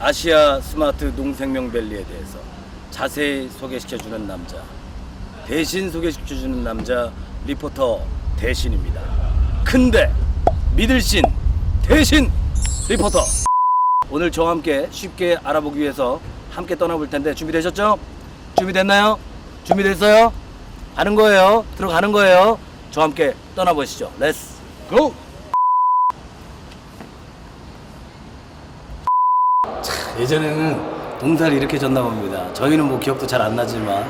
아시아 스마트 농생명밸리에 대해서 자세히 소개시켜주는 남자 대신 소개시켜주는 남자 리포터 대신입니다 근데 믿을 신 대신 리포터 오늘 저와 함께 쉽게 알아보기 위해서 함께 떠나볼 텐데 준비되셨죠? 준비됐나요? 준비됐어요? 가는 거예요 들어가는 거예요 저와 함께 떠나보시죠 렛츠 고! 예전에는 농사를 이렇게 졌나 봅니다. 저희는 뭐 기억도 잘 안 나지만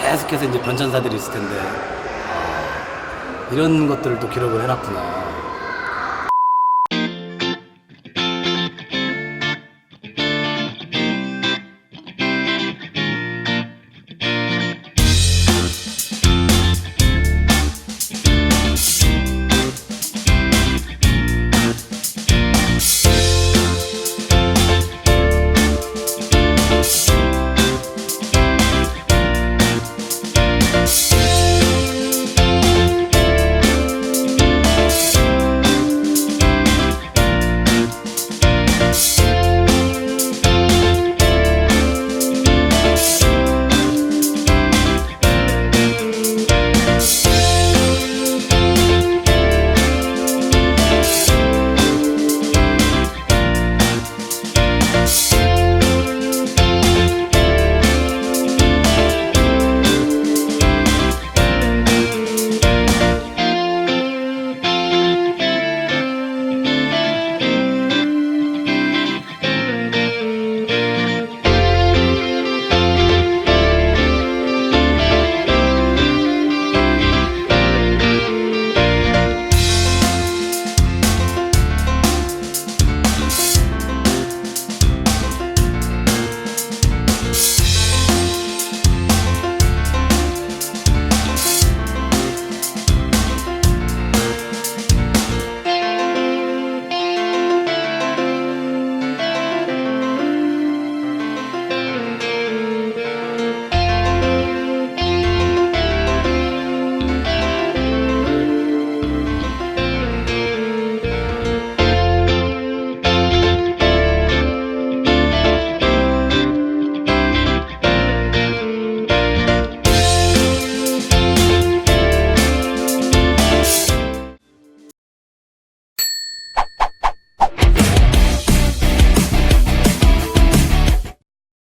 계속해서 이제 변천사들이 있을 텐데 아, 이런 것들을 또 기록을 해놨구나.